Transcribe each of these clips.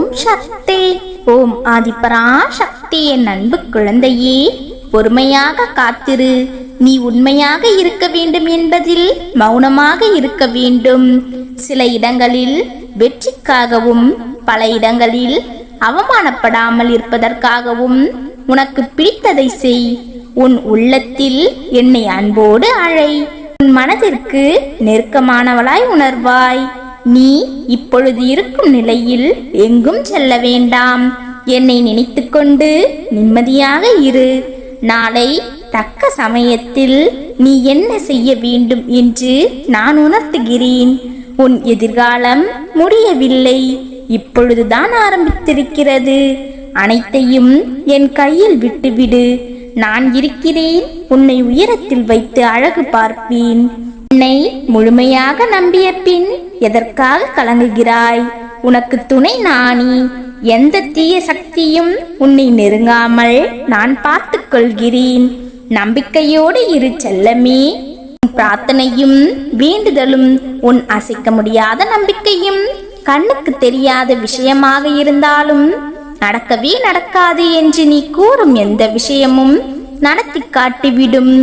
ஓம் சக்தி. ஓம் ஆதிபரா சக்தி என் அன்பு குழந்தையே. பொறுமையாக காத்திரு. நீ உண்மையாக இருக்க வேண்டும் என்பதில் மௌனமாக இருக்க வேண்டும். சில இடங்களில் வெற்றிக்காகவும் பல இடங்களில் அவமானப்படாமல் இருப்பதற்காகவும் உனக்கு பிடித்ததை செய். உன் உள்ளத்தில் என்னை அன்போடு அழை. உன் மனதிற்கு நெருக்கமானவளாய் உணர்வாய். நீ இப்பொழுது இருக்கும் நிலையில் எங்கும் செல்ல வேண்டாம். என்னை நினைத்துக்கொண்டு நிம்மதியாக இரு. நாளை தக்க சமயத்தில் நீ என்ன செய்ய வேண்டும் என்று நான் உணர்த்துகிறேன். உன் எதிர்காலம் முடியவில்லை. இப்பொழுதுதான் ஆரம்பித்திருக்கிறது. அனைத்தையும் என் கையில் விட்டுவிடு. நான் இருக்கிறேன். உன்னை உயரத்தில் வைத்து அழகு பார்ப்பேன். உன்னை முழுமையாக நம்பிய பின் எதற்காக கலங்குகிறாய்? உனக்கு துணை நாணி. எந்த தீய சக்தியும் உன்னை நெருங்காமல் நான் பார்த்துக் கொள்கிறேன். நம்பிக்கையோடு இரு செல்லமே. உன் பிரார்த்தனையும் வேண்டுதலும் உன் அசைக்க முடியாத நம்பிக்கையும் கண்ணுக்கு தெரியாத விஷயமாக இருந்தாலும் நடக்கவே நடக்காது என்று நீ கூறும் எந்த விஷயமும் நடத்தி காட்டிவிடும்.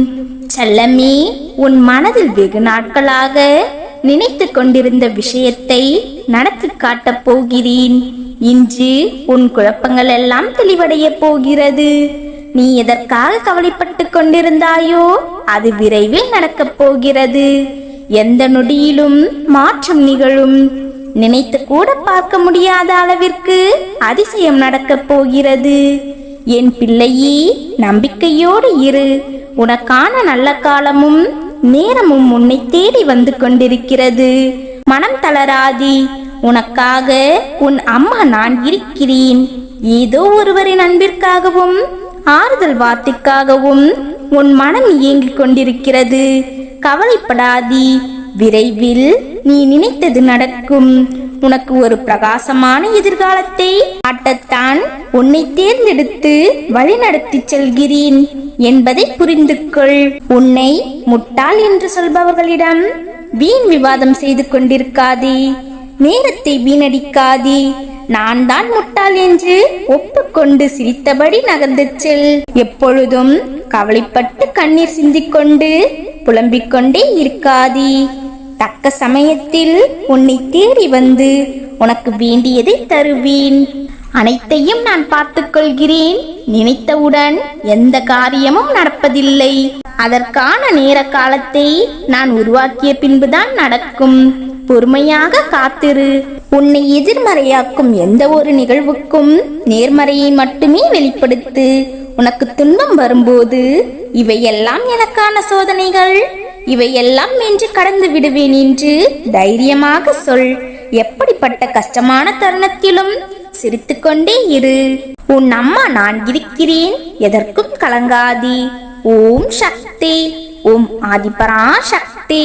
செல்லமே உன் மனதில் வெகு நாட்களாக நினைத்து கொண்டிருந்த விஷயத்தை நடத்தி காட்டப் போகிறேன். இன்று உன் குழப்பங்கள் எல்லாம் தெளிவடைய போகிறது. நீ எதற்காக கவலைப்பட்டு கொண்டிருந்தாயோ அது விரைவில் நடக்கப் போகிறது. எந்த நொடியிலும் மாற்றம் நிகழும். நினைத்து கூட பார்க்க முடியாத அளவிற்கு அதிசயம் நடக்கப் போகிறது. என் பிள்ளையே நம்பிக்கையோடு இரு. உனக்கான நல்ல காலமும் நேரமும் உன்னை தேடி வந்து கொண்டிருக்கிறது. மனம் தளராதி. உனக்காக உன் அம்மா நான் இருக்கிறேன். ஏதோ ஒருவரின் அன்பிற்காகவும் ஆறுதல் வார்த்தைக்காகவும் உன் மனம் இயங்கிக் கொண்டிருக்கிறது. கவலைப்படாதி. விரைவில் நீ நினைத்தது நடக்கும். உனக்கு ஒரு பிரகாசமான எதிர்காலத்தை காட்டத்தான் உன்னை தேர்ந்தெடுத்து வழிநடத்தி செல்கிறேன். என்பதை புரிந்து கொள் உன்னை முட்டாள் என்று சொல்பவர்களிடம் வீண் விவாதம் செய்து கொண்டிருக்காதே. நேரத்தை வீணடிக்காதே. நான் தான் முட்டாள் என்று ஒப்புக்கொண்டு சிரித்தபடி நகர்ந்து செல். எப்பொழுதும் கவலைப்பட்டு கண்ணீர் சிந்திக்கொண்டு புலம்பிக் கொண்டே இருக்காதே. தக்க சமயத்தில் உன்னை தேடி வந்து உனக்கு வேண்டியதை தருவேன். அனைத்தையும் நான் பார்த்துக் கொள்கிறேன் நினைத்தவுடன் எந்த காரியமும் நடப்பதில்லை. அதற்கான நேர காலத்தை நான் உருவாக்கிய பின்புதான் நடக்கும். பொறுமையாக காத்திரு. உன்னை எதிர்மறையாக்கும் எந்த ஒரு நிகழ்வுக்கும் நேர்மறையை மட்டுமே வெளிப்படுத்து. உனக்கு துன்பம் வரும்போது இவையெல்லாம் எனக்கான சோதனைகள். இவையெல்லாம் என்று கடந்து விடுவேன் என்று தைரியமாக சொல். எப்படிப்பட்ட கஷ்டமான தருணத்திலும் சிரித்துக்கொண்டே இரு. உன் அம்மா நான் இருக்கிறேன் எதற்கும் கலங்காதி. ஓம் சக்தி ஓம் ஆதிபரா சக்தி